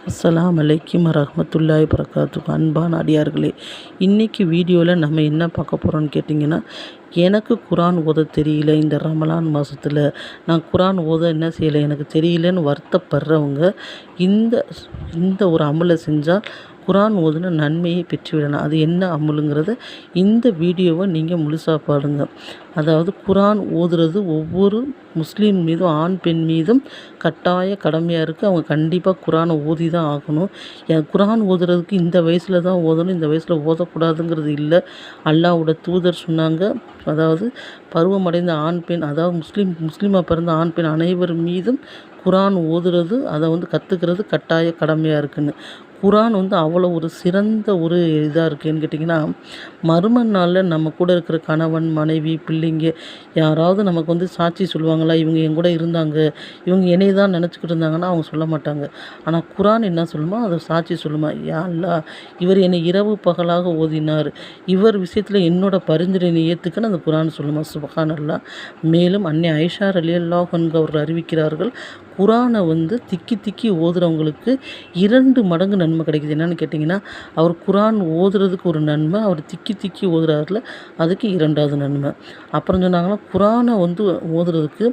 அஸ்ஸலாம் அலைக்கும் ரஹமத்துல்லாய் வரகாத்துஹு அன்பான அடியார்களே இன்றைக்கி வீடியோவில் நம்ம என்ன பார்க்க போகிறோம்னு கேட்டிங்கன்னா எனக்கு குரான் ஓத தெரியல. இந்த ரமலான் மாதத்தில் நான் குரான் ஓத என்ன செய்யலை எனக்கு தெரியலன்னு வருத்தப்படுறவங்க இந்த இந்த ஒரு அமலை செஞ்சால் குரான் ஓதுன நன்மையை பெற்றுவிடலாம் அது என்ன அமுலுங்கிறத இந்த வீடியோவை நீங்கள் முழுசாக பாருங்கள் அதாவது குரான் ஓதுறது ஒவ்வொரு முஸ்லீம் மீதும் ஆண் பெண் மீதும் கட்டாய கடமையாக இருக்குது அவங்க கண்டிப்பாக குரானை ஓதி தான் ஆகணும். என் குரான் ஓதுறதுக்கு இந்த வயசில் தான் ஓதணும் இந்த வயசில் ஓதக்கூடாதுங்கிறது இல்லை. அல்லாவோட தூதர் சொன்னாங்க. அதாவது பருவமடைந்த ஆண் பெண் அதாவது முஸ்லீம் முஸ்லீமாக பிறந்த ஆண் பெண் அனைவர் மீதும் குரான் ஓதுறது அதை வந்து கற்றுக்கிறது கட்டாய கடமையாக இருக்குன்னு. குரான் வந்து அவ்வளோ ஒரு சிறந்த ஒரு இதாக இருக்குன்னு கேட்டிங்கன்னா மறும நாளில் நம்ம கூட இருக்கிற கணவன் மனைவி பிள்ளைங்க யாராவது நமக்கு வந்து சாட்சி சொல்லுவாங்களா இவங்க என் கூட இருந்தாங்க இவங்க என்னை தான் நினச்சிக்கிட்டு இருந்தாங்கன்னா அவங்க சொல்ல மாட்டாங்க. ஆனால் குரான் என்ன சொல்லுமா அதை சாட்சி சொல்லுமா யா அல்லா இவர் என்னை இரவு பகலாக ஓதினார். இவர் விஷயத்தில் என்னோட பரிந்துரையை ஏற்றுக்கன்னு அந்த குரான் சொல்லுமா சுபகான் அல்லா மேலும் அன்னை ஐஷா அலி அல்லாஹ் அவர்கள் அறிவிக்கிறார்கள் குரானை வந்து திக்கி திக்கி ஓதுறவங்களுக்கு இரண்டு மடங்கு நன்மை கிடைக்குது. என்னென்னு கேட்டிங்கன்னா அவர் குரான் ஓதுறதுக்கு ஒரு நன்மை அவர் திக்கி திக்கி ஓதுறாருல அதுக்கு இரண்டாவது நன்மை. அப்புறம் சொன்னாங்கன்னா குரானை வந்து ஓதுறதுக்கு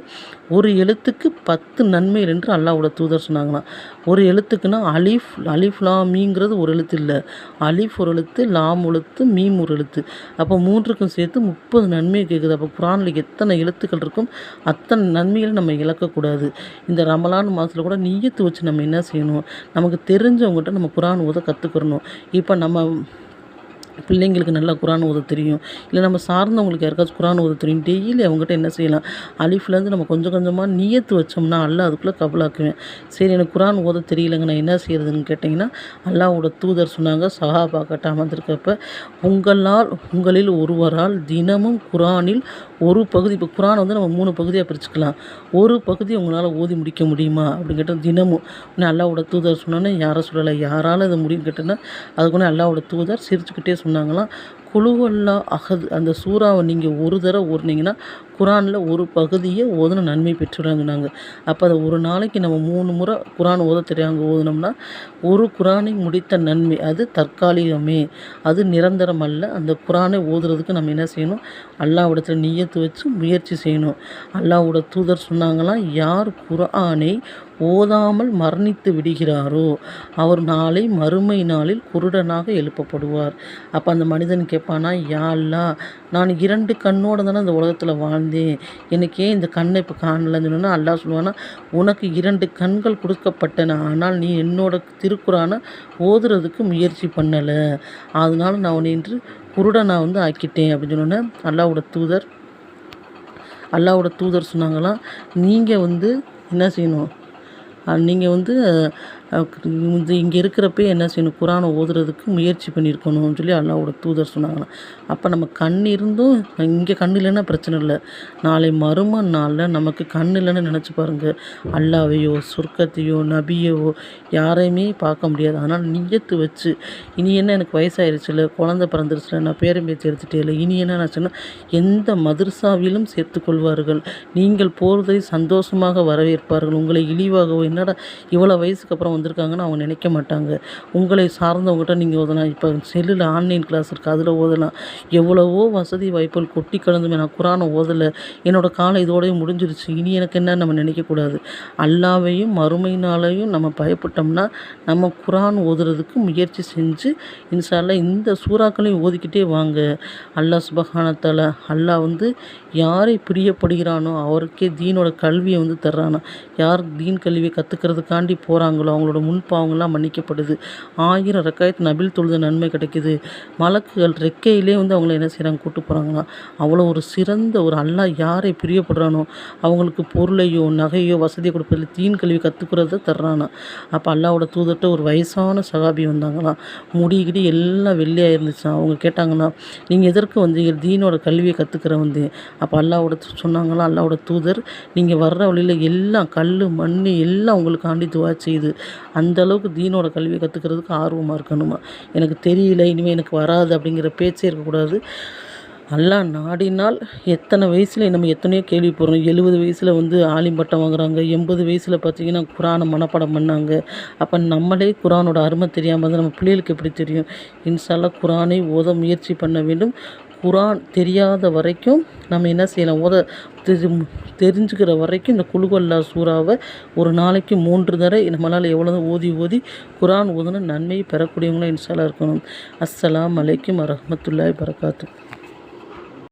ஒரு எழுத்துக்கு பத்து நன்மைகள் என்று அல்லாவோட தூதர் சொன்னாங்களாம். ஒரு எழுத்துக்குன்னா அலிஃப் அலிஃப் லா மீங்கிறது ஒரு எழுத்து இல்லை. அலிஃப் ஒரு எழுத்து லாம் எழுத்து மீம் ஒரு எழுத்து. அப்போ மூன்றுக்கும் சேர்த்து முப்பது நன்மை கேட்குது. அப்போ குரானில் எத்தனை எழுத்துக்கள் இருக்கும்? அத்தனை நன்மைகளை நம்ம இழக்கக்கூடாது. இந்த ரமலான் மாதத்தில் கூட நீயத்து வச்சு நம்ம என்ன செய்யணும்? நமக்கு தெரிஞ்சவங்ககிட்ட நம்ம குரான் ஓத கற்றுக்கிறணும் இப்போ நம்ம பிள்ளைங்களுக்கு நல்லா குரான் ஓத தெரியும். இல்லை நம்ம சார்ந்தவங்களுக்கு யாருக்காச்சும் குரான் ஓத தெரியும். டெய்லி அவங்ககிட்ட என்ன செய்யலாம்? அலிஃப்லேருந்து நம்ம கொஞ்சம் கொஞ்சமாக நியத்து வச்சோம்னா அல்லா அதுக்குள்ளே கபலாக்குவேன். சரி எனக்கு குரான் ஓத தெரியலங்க நான் என்ன செய்கிறதுன்னு கேட்டிங்கன்னா அல்லாவோட தூதர் சொன்னாங்க சஹாபா கட்ட அமர்ந்திருக்கப்ப உங்களால் உங்களில் ஒருவரால் தினமும் குரானில் ஒரு பகுதி இப்போ குரான் வந்து நம்ம மூணு பகுதியாக பிரிச்சுக்கலாம். ஒரு பகுதி உங்களால் ஓதி முடிக்க முடியுமா? அப்படின்னு கேட்டால் தினமும். நான் அல்லாவோட தூதர் சொன்னோன்னே யாரை சொல்லலை? யாரால் இதை முடியும் கேட்டேன்னா அதுக்குன்னு அல்லாவோட தூதர் சிரிச்சுக்கிட்டே சொன்னாங்களாம். குழுவல்லா அகது. அந்த சூறாவை நீங்கள் ஒரு தடவை ஓடுனீங்கன்னா குரானில் ஒரு பகுதியை ஓதுன நன்மை பெற்றுறாங்கனாங்க அப்போ அதை ஒரு நாளைக்கு நம்ம மூணு முறை குரான் ஓத தெரியாங்க ஓதுனோம்னா ஒரு குரானை முடித்த நன்மை அது தற்காலிகமே. அது நிரந்தரம் அல்ல. அந்த குரானை ஓதுறதுக்கு நம்ம என்ன செய்யணும்? அல்லாவிடத்தில் நீயத்து வச்சு முயற்சி செய்யணும். அல்லாவோட தூதர் சொன்னாங்களாம் யார் குரானை ஓதாமல் மரணித்து விடுகிறாரோ அவர் நாளை மறுமை நாளில் குருடனாக எழுப்பப்படுவார். அப்போ அந்த மனிதன் கேட்பானா யா நான் இரண்டு கண்ணோடு தானே இந்த உலகத்தில் வாழ்ந்தேன். எனக்கு ஏன் இந்த கண்ணை இப்போ காணலன்னு சொன்னால் அல்லா சொல்லுவானா உனக்கு இரண்டு கண்கள் கொடுக்கப்பட்டன ஆனால் நீ என்னோட திருக்குறானை ஓதுறதுக்கு முயற்சி பண்ணலை. அதனால நான் உன்னை இன்று நான் வந்து ஆக்கிட்டேன். அப்படின்னு சொன்னோன்னே அல்லாவோட தூதர் அல்லாவோட தூதர் சொன்னாங்களாம் நீங்கள் வந்து என்ன செய்யணும்? நீங்கள் வந்து இது இங்கே இருக்கிறப்ப என்ன செய்யணும்? குரானை ஓதுறதுக்கு முயற்சி பண்ணியிருக்கணும்னு சொல்லி அல்லாவோட தூதர் சொன்னாங்களாம் அப்போ நம்ம கண் இருந்தும் இங்கே கண் இல்லைன்னா பிரச்சனை இல்லை. நாளை மறும நாளில் நமக்கு கண் இல்லைன்னு நினச்சி பாருங்கள் அல்லாவையோ சொர்க்கத்தையோ நபியவோ யாரையுமே பார்க்க முடியாது. அதனால் நியத்து வச்சு இனி என்ன எனக்கு வயசாயிருச்சு இல்லை குழந்த பிறந்துருச்சுல நான் பேரம்பே சேர்த்துட்டே இல்லை இனி என்ன நான் எந்த மதுர்சாவிலும் சேர்த்துக்கொள்வார்கள் நீங்கள் போகிறதை சந்தோஷமாக வரவேற்பார்கள். உங்களை இழிவாகவோ என்னடா இவ்வளோ வயசுக்கு அப்புறம் வந்திருக்காங்கன்னு அவங்க நினைக்க மாட்டாங்க. உங்களை சார்ந்தவங்ககிட்ட நீங்கள் ஓதலாம். இப்போ செல்லில் ஆன்லைன் கிளாஸ் இருக்குது அதில் ஓதலாம். எவ்வளவோ வசதி வாய்ப்புகள் கொட்டி கலந்துமே நான் குரானை ஓதலை. என்னோடய காலம் இதோடய முடிஞ்சிருச்சு. இனி எனக்கு என்ன நம்ம நினைக்கக்கூடாது அல்லாவையும் மறுமையினாலையும் நம்ம பயப்பட்டோம்னா நம்ம குரான் ஓதுறதுக்கு முயற்சி செஞ்சு இன்ஷால்லா இந்த சூறாக்களையும் ஓதிக்கிட்டே வாங்க. அல்லாஹ் சுபகானத்தால் அல்லாஹ் வந்து யாரை பிரியப்படுகிறானோ அவருக்கே தீனோட கல்வியை வந்து தர்றானா? யார் தீன் கல்வியை கற்றுக்கிறதுக்காண்டி போகிறாங்களோ அவங்களோட முன்பாவங்கள்லாம் மன்னிக்கப்படுது. ஆயிரம் ரெக்காயத்து நபில் தொழுத நன்மை கிடைக்குது. மலக்குகள் ரெக்கையிலே வந்து அவங்கள என்ன செய்கிறாங்க கூட்டு போகிறாங்கன்னா அவ்வளோ ஒரு சிறந்த ஒரு அல்லாஹ் யாரை பிரியப்படுறானோ அவங்களுக்கு பொருளையோ நகையோ வசதியை கொடுப்பதில் தீன் கல்வி கற்றுக்கிறத தர்றானா? அப்போ அல்லாவோட தூதர்கிட்ட ஒரு வயசான சகாபி வந்தாங்களாம் முடிகிடி எல்லாம் வெள்ளையாக இருந்துச்சான் அவங்க கேட்டாங்கன்னா நீங்கள் எதற்கு வந்தீங்க? தீனோட கல்வியை கற்றுக்கிற வந்து அப்போ அல்லாவோட சொன்னாங்களா அல்லாவோட தூதர் நீங்கள் வர்ற வழியில் எல்லாம் கல் மண் எல்லாம் உங்களுக்காண்டி துவா செய்யுது அந்த அளவுக்கு தீனோட கல்வியை கற்றுக்கிறதுக்கு ஆர்வமாக இருக்கணுமா? எனக்கு தெரியல இனிமேல் எனக்கு வராது அப்படிங்கிற பேச்சே இருக்கக்கூடாது. அல்லாஹ் நாடினால் எத்தனை வயசில் நம்ம எத்தனையோ கேள்விப்படுறோம் எழுபது வயசில் வந்து ஆலிம் பட்டம் வாங்குறாங்க எண்பது வயசில் பார்த்தீங்கன்னா குரானை மனப்பாடம் பண்ணாங்க. அப்போ நம்மளே குரானோட அருமை தெரியாமல் இருந்தால் நம்ம பிள்ளைகளுக்கு எப்படி தெரியும்? இன்ஷால்லா குரானை ஓத முயற்சி பண்ண வேண்டும். குரான் தெரியாத வரைக்கும் நம்ம என்ன செய்யலாம்? ஓத தெரி தெரிஞ்சுக்கிற வரைக்கும் இந்த குழுகொல்லா சூறாவை ஒரு நாளைக்கு மூன்று தடவை நம்மளால் எவ்வளோ ஓதி ஓதி குரான் ஓதுன நன்மையை பெறக்கூடியவங்களாம் இன்ஷால்லா இருக்கணும். அஸ்ஸலாம் அலைக்கும் வரமத்துல்லாய் பரகாத்து